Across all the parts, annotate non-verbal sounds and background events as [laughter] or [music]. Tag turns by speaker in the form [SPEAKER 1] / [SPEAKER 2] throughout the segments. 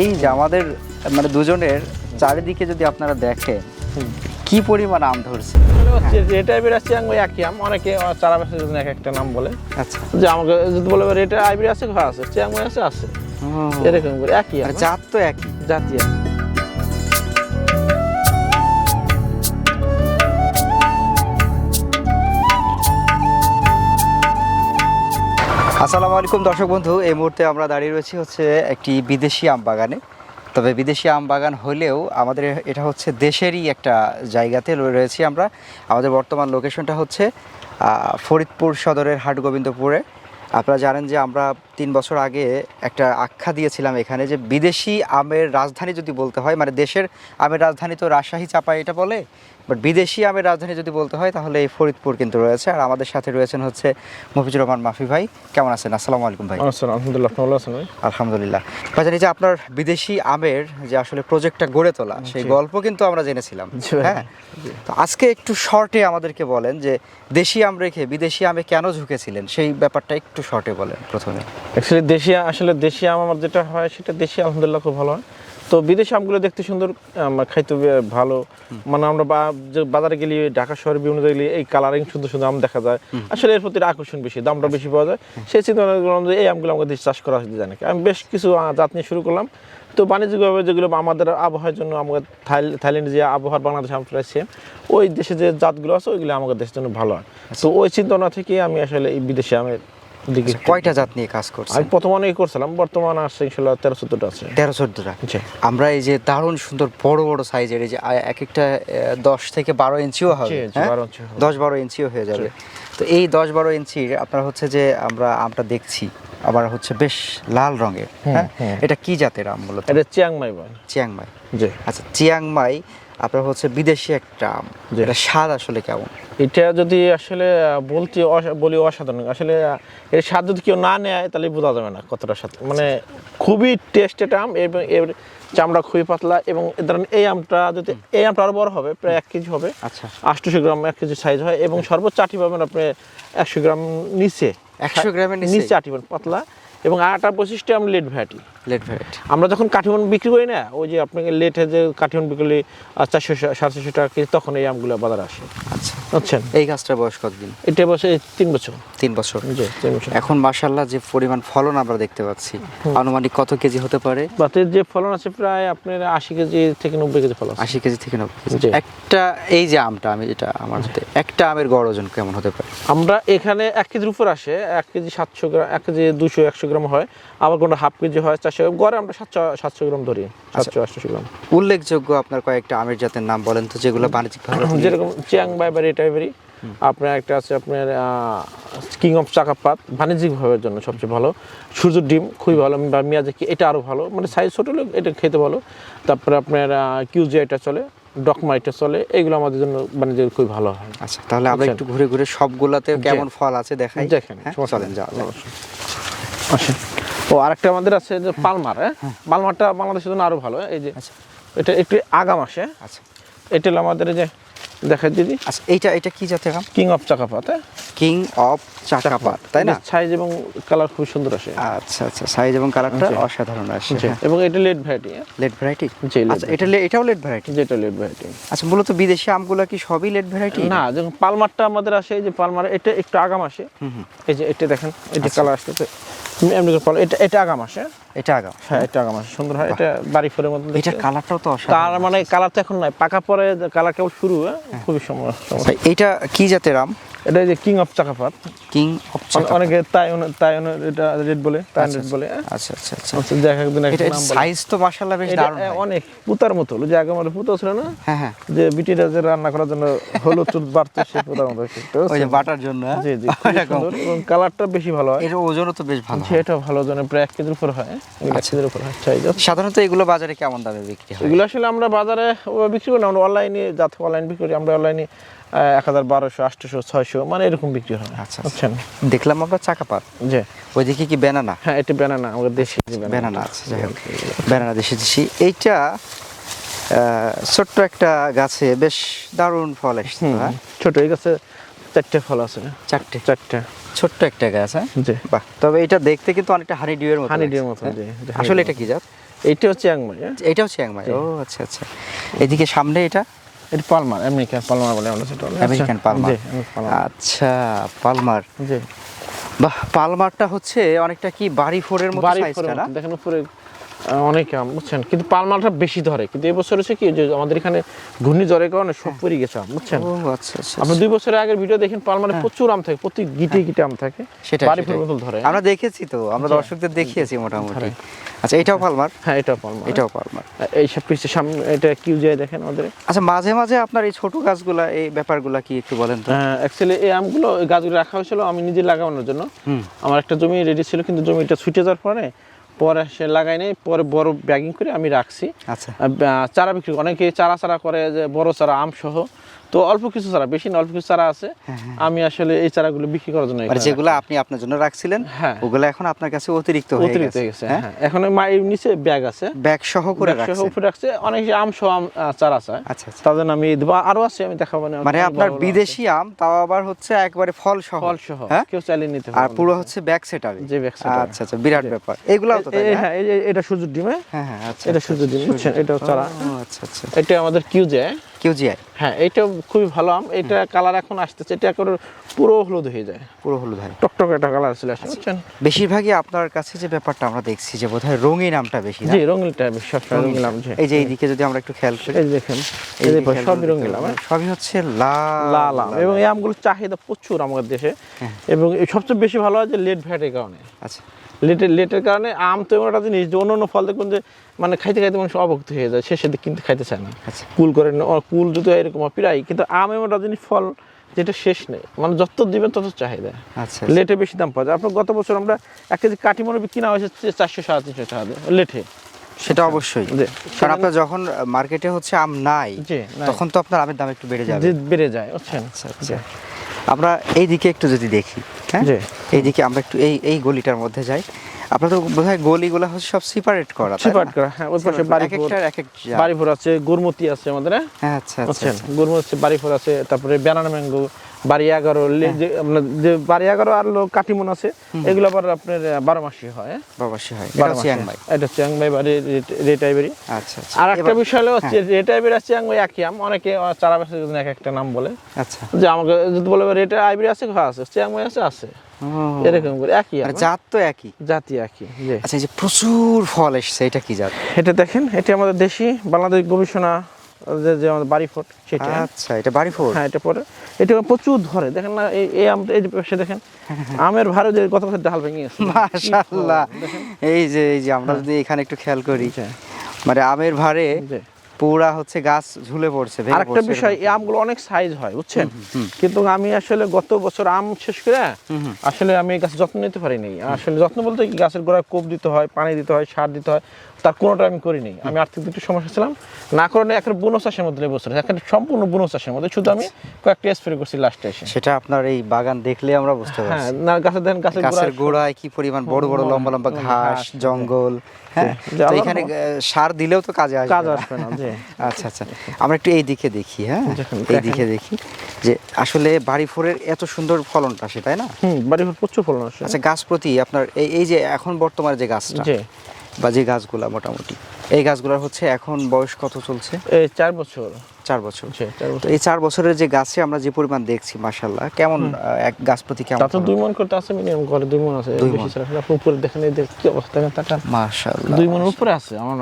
[SPEAKER 1] এই যে আমাদের মানে দুজনের চারিদিকে যদি আপনারা দেখেন কি পরিমাণ আম ধরছে?
[SPEAKER 2] হচ্ছে যে টাইপের আছে ওই একই আম। অনেকে চারা বেসার জন্য এক একটা নাম বলে।
[SPEAKER 1] আচ্ছা।
[SPEAKER 2] যে আমাকে যদি বলে রেটা আইবি আছে ঘর আছে। চিয়াংমাই আছে আছে। এরকম করে একই
[SPEAKER 1] আর জাত তো একই।
[SPEAKER 2] জাতীয়
[SPEAKER 1] আসসালামু আলাইকুম, দর্শক বন্ধু। এই মুহূর্তে আমরা দাঁড়িয়ে রয়েছি হচ্ছে একটি বিদেশি আম বাগানে। তবে বিদেশি আম বাগান হলেও আমাদের এটা হচ্ছে দেশেরই একটা জায়গাতে রয়েছি আমরা। আমাদের বর্তমান লোকেশনটা হচ্ছে ফরিদপুর সদরের হাটগোবিন্দপুরে। আপনারা জানেন যে আমরা তিন বছর আগে একটা আখ্যা দিয়েছিলাম এখানে যে বিদেশি আমের রাজধানী যদি বলতে হয় মানে দেশের আমের রাজধানী তো রাজশাহী চাপাই এটা বলে বাট বিদেশি আমের রাজধানী যদি বলতে হয় তাহলে এই ফরিদপুর কিন্তু রয়েছে। আর আমাদের সাথে রয়েছেন হচ্ছে মফিজুর রহমান মাফি ভাই। কেমন আছেন? আসসালামু আলাইকুম ভাই।
[SPEAKER 2] আলহামদুলিল্লাহ ভালো আছেন ভাই?
[SPEAKER 1] আলহামদুলিল্লাহ। ভাই জানি যে আপনার বিদেশি আমের যে আসলে প্রজেক্টটা গড়ে তোলা সেই গল্প কিন্তু আমরা জেনেছিলাম। হ্যাঁ? তো আজকে একটু শর্টে আমাদেরকে বলেন যে দেশি আম রেখে বিদেশি আমে কেন ঝুঁকেছিলেন? সেই ব্যাপারটা একটু শর্টে বলেন প্রথমে।
[SPEAKER 2] অ্যাকচুয়ালি দেশি আসলে দেশি আম আমার যেটা হয় সেটা দেশি আলহামদুলিল্লাহ খুব ভালো হয়। তো বিদেশি আমগুলো দেখতে সুন্দর খাইতে ভালো। মানে আমরা বাজারে গেলে ঢাকা শহরে বিভিন্ন জায়গায় গেলে এই কালারিং সুন্দর সুন্দর আম দেখা যায়। আসলে এর প্রতি আকর্ষণ বেশি দামটা বেশি পাওয়া যায়। সেই চিন্তা করলাম যে এই আমগুলো আমাদের দেশে চাষ করা হয়েছে জানি আমি বেশ কিছু জাত নিয়ে শুরু করলাম। তো বাণিজ্যিকভাবে যেগুলো আমাদের আবহাওয়ার জন্য আমাদের থাইল- থাইল্যান্ডে যে আবহাওয়ার বাংলাদেশে আমরা প্রায় ওই দেশে যে জাতগুলো আছে ওইগুলো আমাদের দেশের জন্য ভালো হয়। তো ওই চিন্তা থেকে আমি আসলে এই বিদেশে আমের দিকে।
[SPEAKER 1] আচ্ছা, কয়টা জাত নিয়ে কাজ করছেন?
[SPEAKER 2] আমি প্রথম অনেক করছিলাম বর্তমানে আসছে ইনশাল্লাহ তেরো চোদ্দটা আছে।
[SPEAKER 1] তেরো চোদ্দটা আমরা এই যে দারুণ সুন্দর বড় বড় সাইজের এই যে এক একটা দশ থেকে বারো ইঞ্চিও হবে
[SPEAKER 2] জি, জি,
[SPEAKER 1] হ্যাঁ?
[SPEAKER 2] 12 ইঞ্চি হবে।
[SPEAKER 1] দশ বারো ইঞ্চিও হয়ে যাবে। তো এই দশ বারো ইঞ্চির আপনার হচ্ছে যে আমরা আমটা দেখছি আবার হচ্ছে বেশ লাল রঙের হ্যাঁ। এটা কি জাতের আম মূলত
[SPEAKER 2] এটা চিয়াংমাই বয়
[SPEAKER 1] চিয়াংমাই।
[SPEAKER 2] জি।
[SPEAKER 1] আচ্ছা চিয়াংমাই আপনার হচ্ছে বিদেশি একটা আম। এটা স্বাদ আসলে কেমন?
[SPEAKER 2] এটা যদি আসলে বলতে বলি অসাধারণ আসলে এর স্বাদ যদি কেউ না নেয় তাহলে বোঝা যাবে না কতটা স্বাদ। মানে খুবই টেস্টেড আম এবং এর চামড়া খুবই পাতলা এবং এ ধরেন এই আমটা যদি এই আমটা আরও বড় হবে প্রায় এক কেজি হবে।
[SPEAKER 1] আচ্ছা।
[SPEAKER 2] আটশোশো গ্রাম এক কেজি সাইজ হয় এবং সর্বোচ্চ আটি পাবেন আপনি একশো গ্রাম নিচে
[SPEAKER 1] 100 গ্রামের নিচে?
[SPEAKER 2] নিচে আটি পাবেন পাতলা। এবং আটার বৈশিষ্ট্য আমি লেট ভ্যারাইটি
[SPEAKER 1] লেট ভ্যারাইটি
[SPEAKER 2] আমরা যখন কাঠিমন বিক্রি করি না ওই যে আপনাকে লেটে যে কাঠিমন বিক্রি করি চারশো সাড়ে চারশো টাকা কেজি তখন এই আমগুলো বাজারে আসে।
[SPEAKER 1] আচ্ছা।
[SPEAKER 2] বুঝছেন?
[SPEAKER 1] এই গাছটার বয়স কতদিন?
[SPEAKER 2] এটা বসে তিন বছর।
[SPEAKER 1] তিন বছর।
[SPEAKER 2] জি তিন বছর।
[SPEAKER 1] এখন মার্শাল্লাহ যে পরিমাণ ফলন আমরা দেখতে পাচ্ছি আনুমানিক কত কেজি হতে পারে?
[SPEAKER 2] বাতে যে ফলন আছে প্রায় আপনার আশি কেজি থেকে নব্বই কেজি ফলন
[SPEAKER 1] আশি কেজি থেকে নব্বই কেজি। একটা এই যে আমটা আমি যেটা আমার হাতে একটা আমের গড় ওজন কেমন হতে পারে?
[SPEAKER 2] আমরা এখানে এক কেজির উপর আসে এক কেজি সাতশো গ্রাম এক কেজি দুশো একশো গ্রাম হয় আবার কোনটা হাফ কেজি হয় চারশো গ্রাম। গড়ে আমরা সাতশো সাতশো গ্রাম ধরি সাতশো আটশো গ্রাম।
[SPEAKER 1] উল্লেখযোগ্য আপনার কয়েকটা আমের জাতের নাম বলেন তো যেগুলো বাণিজ্যিকভাবে
[SPEAKER 2] যেরকম চিয়াং বাইবারি টাইবারি আপনার একটা আছে আপনার কিং অফ চাকাপাত বাণিজ্যিক ভাবের জন্য সবচেয়ে ভালো। সূর্য ডিম খুবই ভালো। বা মিয়াজাকি এটা আরও ভালো। মানে সাইজ ছোটো হলেও এটা খেতে ভালো। তারপরে আপনার কিউজি এটা চলে ডকমা এটা চলে এগুলো আমাদের জন্য বাণিজ্যিক খুবই ভালো হয়।
[SPEAKER 1] আচ্ছা তাহলে আমরা একটু ঘুরে ঘুরে সবগুলাতে কেমন ফল আছে দেখাই।
[SPEAKER 2] দেখেন
[SPEAKER 1] হ্যাঁ? চলেন। যাওয়া।
[SPEAKER 2] আচ্ছা ও আরেকটা আমাদের আছে যে পালমার হ্যাঁ? পালমারটা বাংলাদেশের জন্য আরও ভালো এই যে
[SPEAKER 1] আচ্ছা।
[SPEAKER 2] এটা একটু আগাম আসে
[SPEAKER 1] আচ্ছা।
[SPEAKER 2] এটা হলো আমাদের যে দেখা দিদি।
[SPEAKER 1] আচ্ছা এইটা এটা কি জাতের আম?
[SPEAKER 2] কিং অফ চাকাপাত হ্যাঁ?
[SPEAKER 1] কিং অফ চাকাপাত তাই না?
[SPEAKER 2] সাইজ এবং কালার খুব সুন্দর আসে।
[SPEAKER 1] আচ্ছা আচ্ছা সাইজ এবং কালারটা অসাধারণ আসছে
[SPEAKER 2] জি, এবং এটা লেট ভ্যারাইটি
[SPEAKER 1] লেট ভ্যারাইটি আচ্ছা এটা এটাও লেট ভ্যারাইটি
[SPEAKER 2] যেটা লেট ভ্যারাইটি
[SPEAKER 1] আচ্ছা মূলত বিদেশি আমগুলো কি সবই লেট ভ্যারাইটি
[SPEAKER 2] না যখন পালমারটা আমাদের আসে এই যে পালমার এটা একটু আগাম আসে। এই যে এটা দেখেন এটা কালার আসতে এমনি করে এটা এটা আগাম আসে।
[SPEAKER 1] এটা আগা
[SPEAKER 2] হ্যাঁ এটা সুন্দর হয় এটা বাড়ি ফোরের মতন
[SPEAKER 1] এটা কালারটাও তো অসাধারণ
[SPEAKER 2] কালার মানে কালার তো এখন নাই পাকা পরে কালার কেবল শুরু হ্যাঁ খুবই সমস্যা
[SPEAKER 1] আচ্ছা, এটা কি জাতের আম?
[SPEAKER 2] এটা যে কিং অফ চাকাপাত।
[SPEAKER 1] কিং অফ
[SPEAKER 2] অনেকে তাই তাই এটা রেড বলে তাই রেড বলে হ্যাঁ?
[SPEAKER 1] আচ্ছা আচ্ছা
[SPEAKER 2] একদিন একটা নাম
[SPEAKER 1] সাইজ তো মাশাআল্লাহ বেশ দারুণ
[SPEAKER 2] অনেক পুতার মতো হলো যে আগে আমাদের পুতো ছিল না
[SPEAKER 1] হ্যাঁ হ্যাঁ।
[SPEAKER 2] যে বিটিরা যে রান্না করার জন্য হলুদ বাড়তো সে পুতার মতো
[SPEAKER 1] ওই যে বাটার জন্য হ্যাঁ?
[SPEAKER 2] জি জি এবং কালারটা বেশি ভালো হয়।
[SPEAKER 1] এর ওজনও তো বেশ ভালো হয়।
[SPEAKER 2] সেটা ভালো প্রায় এক কেজির উপর হয়।
[SPEAKER 1] আচ্ছা।
[SPEAKER 2] কেজির উপর চাই
[SPEAKER 1] সাধারণত এগুলো বাজারে কেমন দামে বিক্রি হয়?
[SPEAKER 2] এগুলো আসলে আমরা বাজারে বিক্রি করি না আমরা অনলাইনে যাতে অনলাইন বিক্রি করি আমরা অনলাইনে এক হাজার বারোশো আটশোশো ছয়শো মানে এরকম বিক্রি হয়।
[SPEAKER 1] আচ্ছা,
[SPEAKER 2] বুঝছেন?
[SPEAKER 1] দেখলাম আমরা চাকাপাত
[SPEAKER 2] যে
[SPEAKER 1] ওইদিকে কি বেনানা
[SPEAKER 2] হ্যাঁ এটা ব্যানানা আমাদের দেশি।
[SPEAKER 1] বেনানা আছে যাই হোক। বেনানা দেশি দেশি। এইটা আহ, ছোট্ট একটা গাছে বেশ দারুণ ফল এসছে হ্যাঁ?
[SPEAKER 2] ছোট এই গাছে চারটে ফল আছে।
[SPEAKER 1] চারটে।
[SPEAKER 2] চারটে।
[SPEAKER 1] ছোট্ট একটা গাছ হ্যাঁ?
[SPEAKER 2] জি।
[SPEAKER 1] বাহ তবে এটা দেখতে কিন্তু অনেকটা হানি ডিউয়ের মতো
[SPEAKER 2] হানি ডিউর মতো
[SPEAKER 1] হ্যাঁ?
[SPEAKER 2] এটা
[SPEAKER 1] আসলে এটা কি জাত?
[SPEAKER 2] এইটা হচ্ছে চিয়াংমাই হ্যাঁ?
[SPEAKER 1] এটাও চিয়াংমাই ও আচ্ছা আচ্ছা। এদিকে সামনে এটা?
[SPEAKER 2] এটা পালমার আমেরিকান পালমার বলে আমরা সেটা
[SPEAKER 1] আমেরিকান
[SPEAKER 2] আচ্ছা,
[SPEAKER 1] পালমার।
[SPEAKER 2] American Palmer.
[SPEAKER 1] আচ্ছা পালমার।
[SPEAKER 2] জি।
[SPEAKER 1] বাহ পালমারটা হচ্ছে অনেকটা কি বাড়ি ফোরের মতো সাইজটা না?
[SPEAKER 2] দেখেন উপরে অনেক আম বুঝছেন? কিন্তু পালমালটা বেশি ধরে। কিন্তু এবছর হচ্ছে কি যে আমাদের এখানে ঘূর্ণিঝড়ের কারণে সব পড়ে গেছে আম বুঝছেন?
[SPEAKER 1] আচ্ছা আচ্ছা
[SPEAKER 2] আপনি দুই বছরের আগের ভিডিও দেখেন পালমারে প্রচুর আম থাকে প্রতি গিটে গিটে আম থাকে।
[SPEAKER 1] সেটা
[SPEAKER 2] বাড়ি ফোরের মতো ধরে।
[SPEAKER 1] আমরা দেখেছি তো আমরা দর্শকদের দেখিয়েছি মোটামুটি। আচ্ছা এটাও পালমার
[SPEAKER 2] হ্যাঁ এটা পালমার
[SPEAKER 1] এটাও পালমার
[SPEAKER 2] এই সব পিছিয়ে সামনে এটা কিউ যায় দেখেন আমাদের?
[SPEAKER 1] আচ্ছা মাঝে মাঝে আপনার এই ছোট গাছগুলা এই ব্যাপারগুলা কি একটু বলেন তো?
[SPEAKER 2] অ্যাকচুয়ালি এই আমগুলো এই গাছগুলো রাখা হয়েছিল আমি নিজে লাগানোর জন্য। আমার একটা জমি রেডি ছিল কিন্তু জমিটা ছুটে যাওয়ার পরে পরে সে লাগাই নাই পরে বড় ব্যাগিং করে আমি রাখছি
[SPEAKER 1] আচ্ছা
[SPEAKER 2] চারা বিক্রি করে। অনেকে চারা চারা করে যে বড় চারা আম সহ তো অল্প কিছু চারা বেশি না অল্প কিছু চারা আছে। আমি আসলে এই চারাগুলো বিক্রি করার জন্য
[SPEAKER 1] মানে যেগুলো আপনি আপনার জন্য রাখছিলেন
[SPEAKER 2] হ্যাঁ।
[SPEAKER 1] ওগুলো এখন আপনার কাছে অতিরিক্ত হয়ে
[SPEAKER 2] অতিরিক্ত হয়ে গেছে
[SPEAKER 1] হ্যাঁ।
[SPEAKER 2] হ্যাঁ। এখন মা এই নিচে ব্যাগ আছে।
[SPEAKER 1] ব্যাগ সহ করে
[SPEAKER 2] ব্যাগ সহ উপরে রাখছে। অনেক আম সহ আম চারা আছে।
[SPEAKER 1] আচ্ছা আচ্ছা।
[SPEAKER 2] তাদের আমি দেবো আরও আছে আমি দেখাবো না।
[SPEAKER 1] মানে আপনার। বিদেশি আম তাও আবার হচ্ছে একবারে ফল সহ।
[SPEAKER 2] ফল সহ।
[SPEAKER 1] হ্যাঁ?
[SPEAKER 2] কেউ চালিয়ে নিতে
[SPEAKER 1] আর পুরো হচ্ছে ব্যাক সেটাবে
[SPEAKER 2] যে back setup।
[SPEAKER 1] আচ্ছা আচ্ছা বিরাট ব্যাপার। এইগুলাও তো তাই
[SPEAKER 2] হ্যাঁ এটা সূর্য ডিমে
[SPEAKER 1] হ্যাঁ? হ্যাঁ আচ্ছা
[SPEAKER 2] এটা সূর্য ডিম বুঝছেন? এটাও চারা।
[SPEAKER 1] আচ্ছা আচ্ছা।
[SPEAKER 2] এটা আমাদের কিউজে।
[SPEAKER 1] কেউ জিআই
[SPEAKER 2] হ্যাঁ এটা খুবই ভালো আম। এটা কালার এখন আসতেছে এটা পুরো হলুদ হয়ে যায়।
[SPEAKER 1] পুরো হলুদ হয়
[SPEAKER 2] টকটক একটা কালার চলে আসে বুঝছেন?
[SPEAKER 1] বেশিরভাগই আপনার কাছে যে ব্যাপারটা আমরা দেখছি যে বোধহয় রঙিন আমটা বেশি
[SPEAKER 2] জি রঙিনটা বেশি সবসময় রঙিন আম
[SPEAKER 1] এই যে এইদিকে যদি আমরা একটু খেয়াল করি
[SPEAKER 2] এই দেখেন এই যে সবই রঙিন আম হ্যাঁ।
[SPEAKER 1] সবই হচ্ছে লাল
[SPEAKER 2] লাল আম এবং এই আমগুলোর চাহিদা প্রচুর আমাদের দেশে।
[SPEAKER 1] হ্যাঁ।
[SPEAKER 2] এবং সবচেয়ে বেশি ভালো হয় যে লেট ভ্যাটের কারণে।
[SPEAKER 1] আচ্ছা।
[SPEAKER 2] লেটের লেটের কারণে আম তো এমন একটা জিনিস যে অন্য অন্য ফল দেখবেন যে মানে খাইতে খাইতে মানুষ অবক্ত হয়ে যায় শেষের দিকে কিন্তু খাইতে চায় না।
[SPEAKER 1] আচ্ছা।
[SPEAKER 2] কুল করে কুল যদি এরকম প্রায় কিন্তু আম এমন জিনিস ফল যেটা শেষ নেই। মানে যত দিবেন তত চাহিদা।
[SPEAKER 1] আচ্ছা
[SPEAKER 2] লেটে বেশি দাম পাওয়া যায়। আপনার গত বছর আমরা এক কেজি কাঠিমনে কিনা হয়েছে চারশো সাড়ে তিনশো টাকা লেটে।
[SPEAKER 1] সেটা অবশ্যই। কারণ আপনার যখন মার্কেটে হচ্ছে আম নাই তখন তো আপনার আমের দাম একটু বেড়ে যাবে।
[SPEAKER 2] বেড়ে যায়
[SPEAKER 1] আচ্ছা আচ্ছা। আমরা এই দিকে একটু যদি দেখি হ্যাঁ। এইদিকে আমরা একটু এই এই গলিটার মধ্যে যাই। আপনার তো বোধহয় গলিগুলো হচ্ছে সব সেপারেট করা
[SPEAKER 2] সেপারেট করা হ্যাঁ ওই পাশে
[SPEAKER 1] Separate
[SPEAKER 2] বাড়ি
[SPEAKER 1] এক এক।
[SPEAKER 2] বাড়িপুর আছে গুরমতি আছে আমাদের হ্যাঁ?
[SPEAKER 1] হ্যাঁ আচ্ছা আচ্ছা
[SPEAKER 2] গুরমতি আছে বাড়িপুর আছে তারপরে ব্যানানা ম্যাঙ্গো বাড়ি এগারো যে আপনার বাড়ি এগারো আর লোক কাটিমন আছে এগুলো আবার আপনার বারো মাসি হয় হ্যাঁ?
[SPEAKER 1] হয়।
[SPEAKER 2] বারো মাসি।
[SPEAKER 1] চিয়াংমাই
[SPEAKER 2] এটা রেটাইবাড়ি
[SPEAKER 1] আচ্ছা আচ্ছা।
[SPEAKER 2] আর একটা বিষয় হলো হচ্ছে রেটাইবাড়ি আর একই আম। অনেকে চারা বেসার জন্য এক একটা নাম বলে।
[SPEAKER 1] আচ্ছা।
[SPEAKER 2] যে আমাকে যদি বলে রেটা আইবিরি আছে হ্যাঁ আছে। আছে আছে। এরকম করে একই
[SPEAKER 1] জাত তো একই।
[SPEAKER 2] জাতি একই
[SPEAKER 1] আচ্ছা যে প্রচুর ফল এসছে এটা কি জাত?
[SPEAKER 2] এটা দেখেন এটা আমাদের দেশি বাংলাদেশ গবেষণা যে যে আমাদের বাড়ি ফোট সেটা।
[SPEAKER 1] আচ্ছা এটা বাড়ি ফোর
[SPEAKER 2] হ্যাঁ এটা পরে। এটা প্রচুর ধরে। দেখেন না এই এই আম এই যে পাশে দেখেন আমের ভারে যে গত বছর ডাল ভেঙে গেছে।
[SPEAKER 1] মাশাআল্লাহ এই যে এই যে আমরা যদি এখানে একটু খেয়াল করি মানে আমের ভারে পুরা হচ্ছে গাছ ঝুলে পড়ছে
[SPEAKER 2] আরেকটা বিষয়। এই আমগুলো অনেক সাইজ হয় বুঝছেন? কিন্তু আমি আসলে গত বছর আম শেষ করে আসলে আমি গাছ যত্ন নিতে পারিনি। আসলে যত্ন বলতে কি গাছের গোড়ায় কোপ দিতে হয় পানি দিতে হয় সার দিতে হয়। তার কোনোটা আমি করিনি। আমি আর্থিক দিক থেকে সমস্যা ছিলাম। না করে একটা বুনো চাষের মধ্যে এই বছর একটা সম্পূর্ণ বুনো চাষের মধ্যে। শুধু আমি কয়েকটা স্প্রে করছি লাস্টে এসে।
[SPEAKER 1] সেটা আপনার এই বাগান দেখলে আমরা বুঝতে
[SPEAKER 2] হ্যাঁ না গাছের দেখেন গাছের
[SPEAKER 1] গাছের
[SPEAKER 2] গোড়ায়
[SPEAKER 1] কি পরিমাণ বড় বড় লম্বা লম্বা ঘাস জঙ্গল হ্যাঁ? তো এখানে সার দিলেও তো কাজে আসবে
[SPEAKER 2] কাজ আসবে না জি।
[SPEAKER 1] আচ্ছা আচ্ছা। আমরা একটু এই দিকে দেখি হ্যাঁ? এই দিকে দেখি যে আসলে বাড়ি ফোরের এত সুন্দর ফলনটা সে তাই না?
[SPEAKER 2] হুম বাড়ি ঘর প্রচুর ফলন আসে।
[SPEAKER 1] আচ্ছা গাছ প্রতি আপনার এই এই যে এখন বর্তমানে যে গাছটা
[SPEAKER 2] জি।
[SPEAKER 1] বা যে গাছগুলা মোটামুটি। এই গাছগুলোর হচ্ছে এখন বয়স কত চলছে?
[SPEAKER 2] এই চার বছর।
[SPEAKER 1] চার বছর। এই চার বছরের যে গাছে আমরা যে পরিমাণ দেখছি মাশাল্লাহ কেমন এক গাছ প্রতি কেমন
[SPEAKER 2] তা তো দুই মন করতে আছে মিনিমাম দুই মন আছে। আপনি উপরে দেখেন এই কি অবস্থা
[SPEAKER 1] মাশাল্লাহ
[SPEAKER 2] দুই মনের উপরে আছে আমার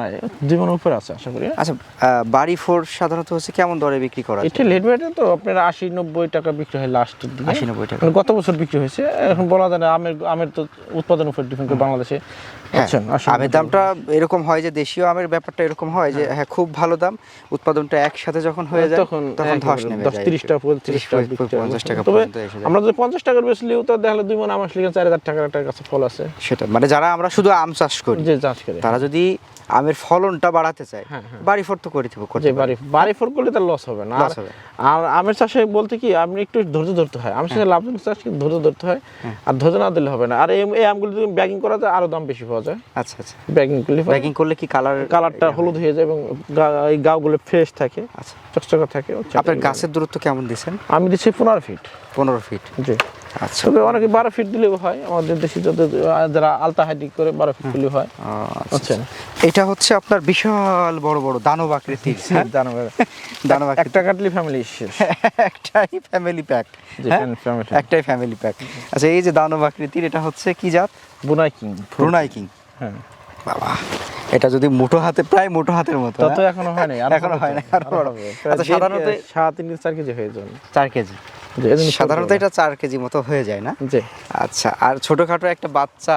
[SPEAKER 2] দুই মনের উপরে আছে আশা করি।
[SPEAKER 1] আচ্ছা বাড়ি ফোর সাধারণত হচ্ছে কেমন দরে বিক্রি করা?
[SPEAKER 2] এটা লেট তো আপনার আশি নব্বই টাকা বিক্রি হয় লাস্টের দিকে।
[SPEAKER 1] 80 90 টাকা।
[SPEAKER 2] মানে গত বছর বিক্রি হয়েছে এখন বলা যায় না আমের আমের তো উৎপাদন উপর ডিপেন্ড করে বাংলাদেশে।
[SPEAKER 1] হ্যাঁ, আমের দামটা এরকম হয় যে দেশীয় আমের ব্যাপারটা এরকম হয় যে হ্যাঁ। খুব ভালো দাম উৎপাদনটা একসাথে যখন হয়ে যায়
[SPEAKER 2] তখন
[SPEAKER 1] তখন ধস নেমে যায়।
[SPEAKER 2] তিরিশ
[SPEAKER 1] একটু।
[SPEAKER 2] টাকা পঁয়ত্রিশ
[SPEAKER 1] 30
[SPEAKER 2] টাকা
[SPEAKER 1] পঁয়ত্রিশ,
[SPEAKER 2] বিক্রি হয়।
[SPEAKER 1] পঞ্চাশ টাকা পর্যন্ত এসে যায়।
[SPEAKER 2] আমরা যদি পঞ্চাশ টাকার বেশলিও তো দেখলে দুই মন লিখে চার হাজার টাকার একটা কাছে ফল আছে।
[SPEAKER 1] সেটা মানে যারা আমরা শুধু আম চাষ করি
[SPEAKER 2] যে চাষ করে।
[SPEAKER 1] তারা যদি আমের ফলনটা বাড়াতে চায়
[SPEAKER 2] হ্যাঁ, হ্যাঁ।
[SPEAKER 1] বাড়ি ফোর তো করে দিব করতে
[SPEAKER 2] বাড়ি বাড়ি ফোর করলে তার লস হবে না। আর আমের চাষে বলতে কি আপনি একটু ধৈর্য ধরতে হয়। আমের
[SPEAKER 1] হ্যাঁ।
[SPEAKER 2] চাষে লাভজনক চাষ কিন্তু ধৈর্য ধরতে হয় আর ধৈর্য না দিলে হবে না। আর এই এই আমগুলো যদি ব্যাগিং করা যায় আরও দাম বেশি পাওয়া যায়।
[SPEAKER 1] আচ্ছা আচ্ছা।
[SPEAKER 2] ব্যাগিং করলে
[SPEAKER 1] ব্যাগিং করলে কি কালার
[SPEAKER 2] কালারটা হলুদ হয়ে যায় এবং এই গাগুলো ফ্রেশ থাকে
[SPEAKER 1] আচ্ছা।
[SPEAKER 2] চকচকা থাকে
[SPEAKER 1] আপনার গাছের দূরত্ব কেমন দিচ্ছেন?
[SPEAKER 2] আমি দিচ্ছি পনেরো ফিট
[SPEAKER 1] পনেরো ফিট
[SPEAKER 2] জি।
[SPEAKER 1] আচ্ছা।
[SPEAKER 2] তবে অনেকে বারো ফিট দিলেও হয় আমাদের দেশে যারা আলতা হাইটিক করে বারো ফিট দিলেও হয়।
[SPEAKER 1] আচ্ছা, এটা হচ্ছে আপনার বিশাল বড় বড় দানব আকৃতির [laughs] হ্যাঁ? দানব আকৃতির
[SPEAKER 2] একটা কাটলি ফ্যামিলি [laughs]
[SPEAKER 1] একটাই ফ্যামিলি প্যাক। একটাই ফ্যামিলি প্যাক আচ্ছা এই যে দানব আকৃতির এটা হচ্ছে কি জাত?
[SPEAKER 2] Brunei king.
[SPEAKER 1] Brunei king.
[SPEAKER 2] হ্যাঁ।
[SPEAKER 1] বাবা এটা যদি মুঠো হাতে প্রায় মুঠো হাতের মতো
[SPEAKER 2] তত
[SPEAKER 1] হ্যাঁ?
[SPEAKER 2] এখনও হয় নাই
[SPEAKER 1] এখনও হয় নাই, আরও বড়। আচ্ছা, সাধারণত
[SPEAKER 2] 7 তিন চার কেজি হয়ে যায়।
[SPEAKER 1] 4 কেজি। সাধারণত এটা চার কেজি মতো হয়ে যায় না?
[SPEAKER 2] জি।
[SPEAKER 1] আচ্ছা আর ছোটখাটো একটা বাচ্চা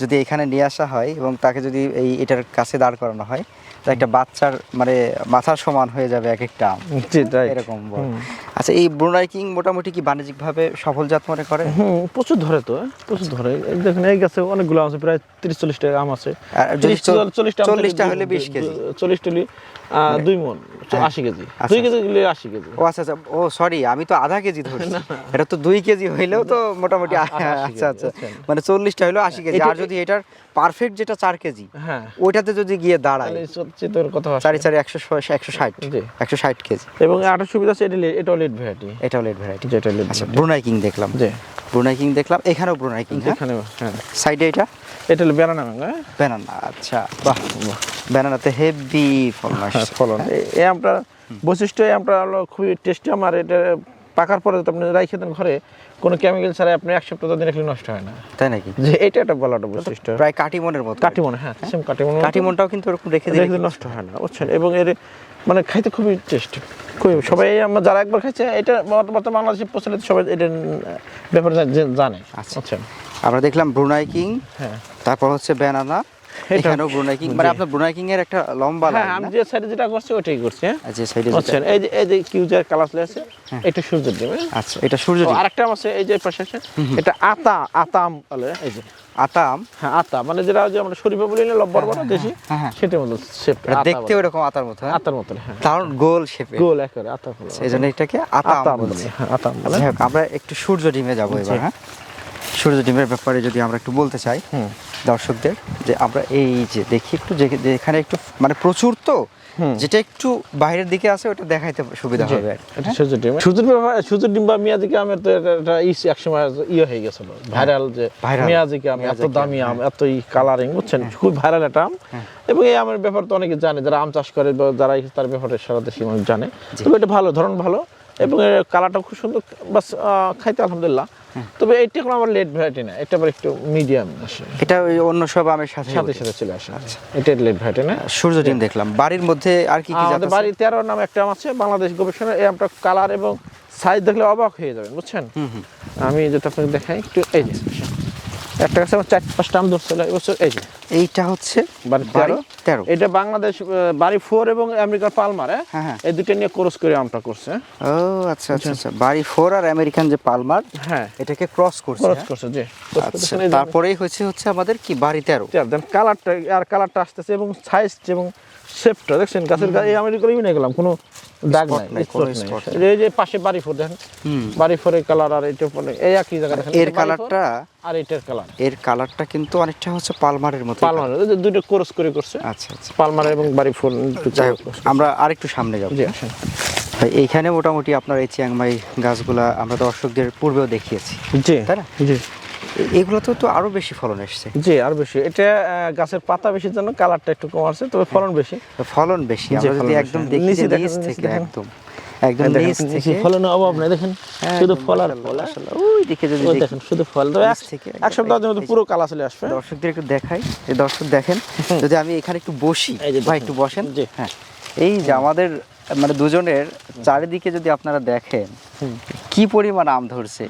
[SPEAKER 1] যদি এখানে নিয়ে আসা হয় এবং তাকে যদি এই এটার কাছে দাঁড় করানো হয় তো একটা বাচ্চার মানে মাথার সমান হয়ে যাবে এক একটা আম এরকম আচ্ছা এই ব্রুনাই কিং মোটামুটি কি বাণিজ্যিকভাবে সফলজাত মনে করে?
[SPEAKER 2] প্রচুর ধরে তো হ্যাঁ, প্রচুর ধরে। দেখেন এই গাছে অনেকগুলো আছে প্রায় তিরিশ চল্লিশটা আম আছে চল্লিশটা
[SPEAKER 1] হলে বিশ কেজি।
[SPEAKER 2] চল্লিশ টলি দুই মন আশি কেজি।
[SPEAKER 1] আচ্ছা,
[SPEAKER 2] দুই কেজি দিলে আশি কেজি।
[SPEAKER 1] ও আচ্ছা আচ্ছা। ও সরি আমি তো আধা কেজি ধরছি। [laughs] এটা তো দুই কেজি হইলেও তো মোটামুটি আচ্ছা আচ্ছা। মানে চল্লিশটা হলো আশি কেজি। আর যদি এটার পারফেক্ট যেটা চার কেজি
[SPEAKER 2] হ্যাঁ।
[SPEAKER 1] ওইটাতে যদি গিয়ে দাঁড়ায়
[SPEAKER 2] সবচেয়ে তোর কথা
[SPEAKER 1] চারি চারি একশো একশো ষাট একশো ষাট কেজি।
[SPEAKER 2] এবং আরেকটা সুবিধা আছে এটা এটাও লেট ভ্যারাইটি
[SPEAKER 1] এটাও লেট ভ্যারাইটি
[SPEAKER 2] যেটা লেট
[SPEAKER 1] আচ্ছা ব্রুনাই কিং দেখলাম।
[SPEAKER 2] জি।
[SPEAKER 1] ব্রুনাই কিং দেখলাম এখানেও ব্রুনাই কিং হ্যাঁ?
[SPEAKER 2] এখানে হ্যাঁ।
[SPEAKER 1] সাইডে এটা?
[SPEAKER 2] এটা হলো ভাঙা
[SPEAKER 1] ব্যানানা আচ্ছা বাহ। ব্যানানাতে হেভি ফলন
[SPEAKER 2] হ্যাঁ ফলন। এই- এই আমটা বৈশিষ্ট্য আমটা হলো খুবই টেস্টি আমার এটা পাকার পরে তো আপনি রাইখে দেন ঘরে কোনো কেমিক্যাল ছাড়া আপনি এক সপ্তাহ দিন রাখলে নষ্ট হয় না।
[SPEAKER 1] তাই নাকি?
[SPEAKER 2] যে এটা একটা বলাটা বৈশিষ্ট্য
[SPEAKER 1] প্রায় কাটিমনের মতো।
[SPEAKER 2] কাটিমন হ্যাঁ সেম কাটিমন
[SPEAKER 1] কাটিমনটাও কিন্তু ওরকম রেখে দিলে
[SPEAKER 2] নষ্ট হয় না বুঝছেন? এবং এর মানে খাইতে খুবই টেস্ট খুবই সবাই আমরা যারা একবার খাইছে এটা বর্তমান বাংলাদেশে প্রচলিত সবাই এটা ব্যাপারে জানে
[SPEAKER 1] আচ্ছা। আমরা দেখলাম ব্রুনাই কিং
[SPEAKER 2] হ্যাঁ।
[SPEAKER 1] তারপর হচ্ছে ব্যানানা [laughs] এখানেও ব্রুনাই কিং মানে আপনার ব্রুনাই কিং এর একটা লম্বা
[SPEAKER 2] হ্যাঁ
[SPEAKER 1] লাইন
[SPEAKER 2] আমি যে সাইডে যেটা করছি ওটাই করছি হ্যাঁ?
[SPEAKER 1] সাইডে
[SPEAKER 2] বুঝছেন? এই যে এই যে কিউজার কালার আছে এটা সূর্যের ডিম হ্যাঁ?
[SPEAKER 1] আচ্ছা এটা সূর্য
[SPEAKER 2] আরেকটা আছে এই যে পাশে এটা আতা আতাম বলে এই যে।
[SPEAKER 1] আতাম?
[SPEAKER 2] হ্যাঁ আতা। মানে যেটা যে আমরা শরীফা বলি না লব্বর বড় দেশি
[SPEAKER 1] হ্যাঁ, হ্যাঁ।
[SPEAKER 2] সেটার মতো শেপ
[SPEAKER 1] এটা দেখতে ওরকম আতার মতো হ্যাঁ?
[SPEAKER 2] আতার মতো হ্যাঁ।
[SPEAKER 1] গোল শেপে
[SPEAKER 2] গোল একেবারে আতা
[SPEAKER 1] এই জন্য এটাকে আতাম
[SPEAKER 2] বলে হ্যাঁ আতাম বলে।
[SPEAKER 1] আমরা একটু সূর্য ডিমে যাব এবার হ্যাঁ? সূর্য ডিমের ব্যাপারে যদি আমরা একটু বলতে চাই দর্শকদের যে আমরা এই যে দেখি একটু যে যে একটু মানে প্রচুর তো যেটা একটু বাইরের দিকে আছে ওটা দেখাইতে সুবিধা হবে
[SPEAKER 2] এটা
[SPEAKER 1] হ্যাঁ?
[SPEAKER 2] সূর্য ডিম সূর্য ডিম সূর্য ডিম বা মিয়াজিকে আমের তো এটা- এটা ইস একসময় ইয়ে হয়ে গেছিল। ভাইরাল যে
[SPEAKER 1] Viral।
[SPEAKER 2] মিয়াজিকে আম এত দামি
[SPEAKER 1] আম,
[SPEAKER 2] এত কালারিং বুঝছেন? খুব ভাইরাল একটা আম। এবং এই আমের ব্যাপার তো অনেকে জানে যারা আম চাষ করে বা যারা তার ব্যাপারে সারা দেশে মানুষ জানে। তবে এটা ভালো ধরন ভালো। এবং এর কালারটা খুব সুন্দর। বাস খাইতে আলহামদুলিল্লাহ। তবে এইটা এখন আমার লেট ভ্যারাইটি না এটা আবার একটু মিডিয়াম আসে।
[SPEAKER 1] এটা ওই অন্য সব আমের সাথে
[SPEAKER 2] সাথে সাথে চলে আসে আচ্ছা। এটা লেট ভ্যারাইটি না?
[SPEAKER 1] সূর্য ডিম দেখলাম। বাড়ির মধ্যে আর কি কি জাত আছে?
[SPEAKER 2] বাড়ি তেরো নামে একটা আম আছে বাংলাদেশ গবেষণা এই আমটা কালার এবং সাইজ দেখলে অবাক হয়ে যাবেন বুঝছেন? আমি যেটা আপনাকে দেখাই একটু এই যে একটা আমার চার পাঁচটা আম ধরছিল এবছর এই যে।
[SPEAKER 1] এইটা হচ্ছে
[SPEAKER 2] বাড়ি তেরো। এটা বাংলাদেশ বাড়ি ফোর এবং আমেরিকার পালমার হ্যাঁ?
[SPEAKER 1] হ্যাঁ, হ্যাঁ।
[SPEAKER 2] এই দুটো নিয়ে কোর্স করে আমটা করছে।
[SPEAKER 1] ও আচ্ছা আচ্ছা আচ্ছা। বাড়ি ফোর আর আমেরিকান যে পালমার
[SPEAKER 2] হ্যাঁ।
[SPEAKER 1] এটাকে ক্রস করছে
[SPEAKER 2] কোর্স
[SPEAKER 1] হ্যাঁ?
[SPEAKER 2] করছে জি।
[SPEAKER 1] আচ্ছা তারপরেই হচ্ছে হচ্ছে আমাদের কি? বাড়ি তেরো।
[SPEAKER 2] দেন কালারটা আর কালারটা আসতেছে এবং সাইজ এবং শেপটা দেখছেন? গাছের গায়ে আমি করে নিয়ে গেলাম কোনো দাগ নাই
[SPEAKER 1] নাই,
[SPEAKER 2] এই যে পাশে বাড়ি ফোর দেখেন। বাড়ি ফোরের কালার আর এটা পরে এই একই জায়গা দেখেন
[SPEAKER 1] এর কালারটা
[SPEAKER 2] আর এটার
[SPEAKER 1] কালারের কালারটা কিন্তু অনেকটা হচ্ছে পালমারের মতো।
[SPEAKER 2] পালমার দুটো কোর্স করে করছে।
[SPEAKER 1] আচ্ছা আচ্ছা।
[SPEAKER 2] পালমার এবং বাড়ি ফোর
[SPEAKER 1] যাই হোক আমরা আরেকটু সামনে যাব।
[SPEAKER 2] জি আসেন।
[SPEAKER 1] এইখানে মোটামুটি আপনার এই চিয়াংমাই গাছগুলা আমরা দর্শকদের পূর্বেও দেখিয়েছি।
[SPEAKER 2] জি
[SPEAKER 1] তাই না?
[SPEAKER 2] জি।
[SPEAKER 1] এ- এগুলোতেও তো আরও বেশি ফলন এসছে।
[SPEAKER 2] জি আর বেশি। এটা গাছের পাতা বেশির জন্য কালারটা একটু কম আসছে তবে ফলন বেশি।
[SPEAKER 1] ফলন বেশি আমরা যদি একদম দেখি
[SPEAKER 2] নিচ
[SPEAKER 1] থেকে একদম একদম নিচ থেকে।
[SPEAKER 2] ফলনের অভাব নেই দেখেন। শুধু ফল আর
[SPEAKER 1] মাশাআল্লাহ,
[SPEAKER 2] ফল হ্যাঁ?
[SPEAKER 1] ওই দিকে যদি
[SPEAKER 2] দেখেন শুধু ফল। তবে
[SPEAKER 1] নিচ থেকে
[SPEAKER 2] এক সপ্তাহের মধ্যে পুরো কালা চলে আসবে।
[SPEAKER 1] দর্শকদের একটু দেখাই এই দর্শক দেখেন যদি আমি এখানে একটু বসি ভাই একটু বসেন। হ্যাঁ এই যে আমাদের মানে দুজনের চারিদিকে যদি আপনারা দেখেন কি পরিমাণ আম ধরছে?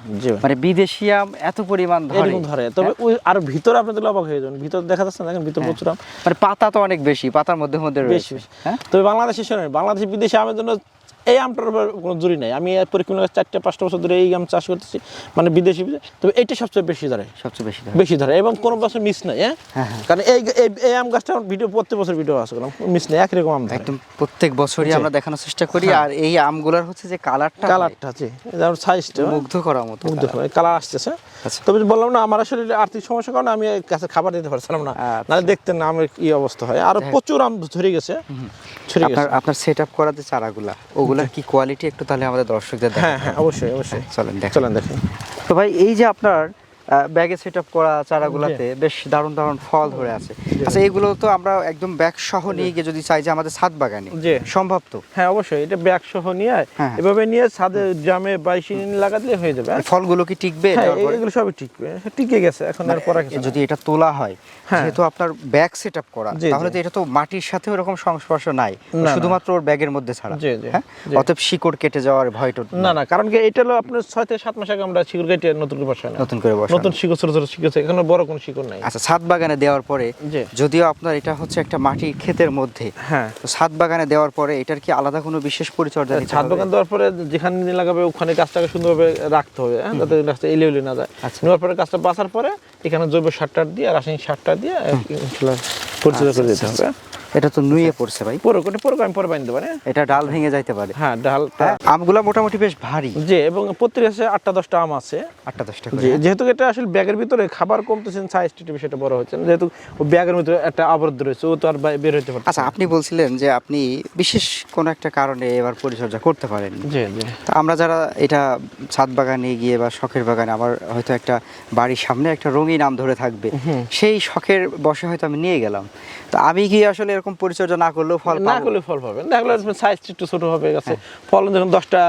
[SPEAKER 1] মানে বিদেশি আম এত পরিমাণ ধরে।
[SPEAKER 2] ধরে। তবে ওই আর ভিতরে আপনাদের অবাক হয়ে যাবেন। ভিতর দেখা যাচ্ছে না দেখেন ভিতর প্রচুর আম।
[SPEAKER 1] মানে পাতা তো অনেক বেশি পাতার মধ্যে মধ্যে
[SPEAKER 2] বেশি
[SPEAKER 1] রয়েছে। হ্যাঁ।
[SPEAKER 2] তবে বাংলাদেশে শোনেন বাংলাদেশে বিদেশি আমের জন্য এই আমটার কোনো জুরি নাই আমি পরীক্ষা চারটে পাঁচটা বছর ধরে এই আম চাষ করতেছি মানে বিদেশি তবে এইটা সবচেয়ে বেশি ধরে
[SPEAKER 1] সবচেয়ে বেশি দাম।
[SPEAKER 2] বেশি ধরে এবং কোনো বছর মিস নাই হ্যাঁ
[SPEAKER 1] হ্যাঁ, হ্যাঁ।
[SPEAKER 2] কারণ এই এই- আম গাছটা ভিডিও প্রত্যেক বছর ভিডিও আছে মিস নেই একই রকম আম
[SPEAKER 1] একদম প্রত্যেক বছরই আমরা দেখানোর চেষ্টা করি
[SPEAKER 2] হ্যাঁ।
[SPEAKER 1] আর এই আমগুলোর হচ্ছে যে কালারটা
[SPEAKER 2] কালারটা আছে সাইজটা
[SPEAKER 1] মুগ্ধ করার মতো
[SPEAKER 2] মুগ্ধ। করে কালার আসতেছে। তবে বললাম না আমার আসলে আর্থিক সমস্যার কারণে আমি কাছে খাবার দিতে পারছিলাম না।
[SPEAKER 1] আচ্ছা।
[SPEAKER 2] নাহলে দেখতেন না আমার কি অবস্থা হয়। আরও প্রচুর আম ধরে গেছে।
[SPEAKER 1] আপনার আপনার সেট আপ করা যে চারাগুলা ওগুলার কি কোয়ালিটি একটু তাহলে আমাদের দর্শকদের
[SPEAKER 2] হ্যাঁ হ্যাঁ অবশ্যই অবশ্যই।
[SPEAKER 1] চলেন দেখেন।
[SPEAKER 2] চলেন দেখেন।
[SPEAKER 1] তো ভাই এই যে আপনার ব্যাগে সেট আপ করা চারাগুলাতে বেশ দারুণ দারুণ ফল ধরে আছে। আচ্ছা এইগুলো তো আমরা একদম ব্যাগ সহ নিয়ে গিয়ে যদি চাই যে আমাদের ছাদ বাগানে
[SPEAKER 2] জি।
[SPEAKER 1] সম্ভব তো?
[SPEAKER 2] হ্যাঁ অবশ্যই এটা ব্যাগ সহ নিয়ে
[SPEAKER 1] হ্যাঁ।
[SPEAKER 2] এভাবে নিয়ে ছাদে জামে বাইশি লাগাতে হয়ে যাবে
[SPEAKER 1] ফলগুলো কি টিকবে
[SPEAKER 2] হ্যাঁ? এগুলো সবই টিকবে হ্যাঁ, টিকে গেছে এখন আর পরা কিছু
[SPEAKER 1] যদি এটা তোলা হয়
[SPEAKER 2] হ্যাঁ।
[SPEAKER 1] যেহেতু আপনার ব্যাগ সেট আপ করা তাহলে তো এটা তো মাটির সাথে ওরকম সংস্পর্শ নাই শুধুমাত্র ওর ব্যাগের মধ্যে ছাড়া
[SPEAKER 2] জি,
[SPEAKER 1] হ্যাঁ? অতএব শিকড় কেটে যাওয়ার ভয়টা
[SPEAKER 2] না না কারণ কি এটা হলো আপনার ছয় থেকে সাত মাস আগে আমরা শিকড় কেটে নতুন করে বসাই না
[SPEAKER 1] নতুন করে বসানো।
[SPEAKER 2] নতুন শিকড় ছোট ছোট শিকড় এখানে বড় কোনো শিকড় নাই।
[SPEAKER 1] আচ্ছা ছাদ বাগানে দেওয়ার পরে যদিও আপনার এটা হচ্ছে একটা মাটির ক্ষেতের মধ্যে
[SPEAKER 2] হ্যাঁ।
[SPEAKER 1] তো ছাদ বাগানে দেওয়ার পরে এটার কি আলাদা কোনো বিশেষ পরিচর্যা
[SPEAKER 2] ছাদ বাগান দেওয়ার পরে যেখানে লাগাবে ওখানে গাছটাকে সুন্দরভাবে রাখতে হবে হ্যাঁ যাতে গাছটা এলে এলে না যায়।
[SPEAKER 1] আচ্ছা।
[SPEAKER 2] নেওয়ার পরে গাছটা বাঁচার পরে এখানে জৈব সারটা দিয়ে রাসায়নিক সারটা দিয়ে পরিচর্যা করে দিতে হবে।
[SPEAKER 1] এটা তো নুয়ে পড়ছে ভাই।
[SPEAKER 2] পুরো কোটে পরে আমি পরে বানিয়ে দেবো হ্যাঁ
[SPEAKER 1] এটা ডাল ভেঙে যাইতে পারে।
[SPEAKER 2] হ্যাঁ ডালটা
[SPEAKER 1] হ্যাঁ, আমগুলা মোটামুটি বেশ ভারী।
[SPEAKER 2] যে এবং প্রত্যেক গাছে আটটা দশটা আম আছে।
[SPEAKER 1] আটটা দশটা করে
[SPEAKER 2] যেহেতু এটা আসলে ব্যাগের ভিতরে খাবার কমতেছেন সাইজটা সেটা বড় হচ্ছে। যেহেতু ব্যাগের ভিতরে একটা আবদ্ধ রয়েছে ও তো আর বের হতে পারছে
[SPEAKER 1] আচ্ছা আপনি বলছিলেন যে আপনি বিশেষ কোনো একটা কারণে এবার পরিচর্যা করতে পারেন
[SPEAKER 2] জি জি।
[SPEAKER 1] আমরা যারা এটা ছাদ বাগানে গিয়ে বা শখের বাগানে আমার হয়তো একটা বাড়ির সামনে একটা রঙিন আম ধরে থাকবে সেই শখের বসে হয়তো আমি নিয়ে গেলাম। তো আমি গিয়ে আসলে এরকম পরিচর্যা না করলেও ফল
[SPEAKER 2] না করলে ফল পাবেন। না করলে সাইজ একটু ছোট হবে গাছে। ফল যখন দশটা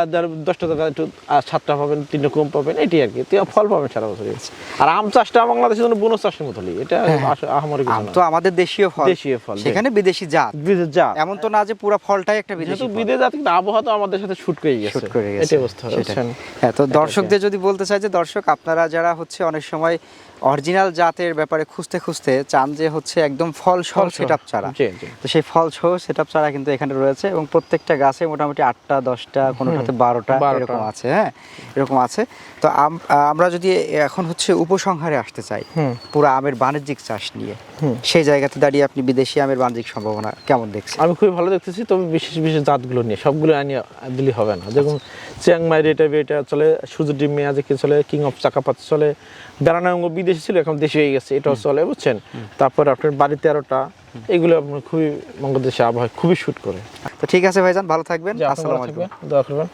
[SPEAKER 2] দশটা টাকা একটু সাতটা পাবেন তিনটা কম পাবেন এটি আর কি। ফল পাবেন সারা বছর আর আম চাষটা বাংলাদেশের জন্য বোনাস চাষের মতো এটা আমার
[SPEAKER 1] আম তো আমাদের দেশীয় ফল।
[SPEAKER 2] দেশীয় ফল,
[SPEAKER 1] সেখানে বিদেশি জাত।
[SPEAKER 2] বিদেশ যা
[SPEAKER 1] এমন তো না যে পুরো ফলটাই একটা বিদেশি।
[SPEAKER 2] বিদেশ জাতি কিন্তু আবহাওয়া তো আমাদের সাথে শুট করে গেছে।
[SPEAKER 1] শুট করে গেছে।
[SPEAKER 2] এটাই অবস্থা
[SPEAKER 1] হ্যাঁ তো দর্শকদের যদি বলতে চাই যে দর্শক আপনারা যারা হচ্ছে অনেক সময় অরিজিনাল জাতের ব্যাপারে খুঁজতে খুঁজতে চান যে হচ্ছে একদম ফল সহ। সেট চারা।
[SPEAKER 2] জি, জি।
[SPEAKER 1] তো সেই ফল সহ সেট চারা কিন্তু এখানে রয়েছে এবং প্রত্যেকটা গাছে মোটামুটি আটটা দশটা কোনোটাতে বারোটা
[SPEAKER 2] বারোটা।
[SPEAKER 1] এরকম আছে হ্যাঁ? এরকম আছে। তো আমরা যদি এখন হচ্ছে উপসংহারে আসতে চাই পুরো আমের বাণিজ্যিক চাষ নিয়ে সেই জায়গাতে দাঁড়িয়ে আপনি বিদেশি আমের বাণিজ্যিক সম্ভাবনা কেমন দেখছেন?
[SPEAKER 2] আমি খুবই ভালো দেখতেছি তবে বিশেষ বিশেষ জাতগুলো নিয়ে সবগুলো আনিয়ে দিলে হবে না। যেমন চিয়াংমাই এটা এটা চলে সুজু ডিম মেয়াজিকে চলে কিং অফ চাকাপাত চলে বেড়ানাঙ্গ বিদেশি ছিল এখন দেশে হয়ে গেছে এটাও চলে বুঝছেন? তারপর আপনার বাড়ি তেরোটা এগুলো আপনার খুবই বাংলাদেশে আবহাওয়া খুবই শুট করে।
[SPEAKER 1] তো ঠিক আছে ভাইজান ভালো থাকবেন আসসালামু আলাইকুম।
[SPEAKER 2] দোয়া করবেন।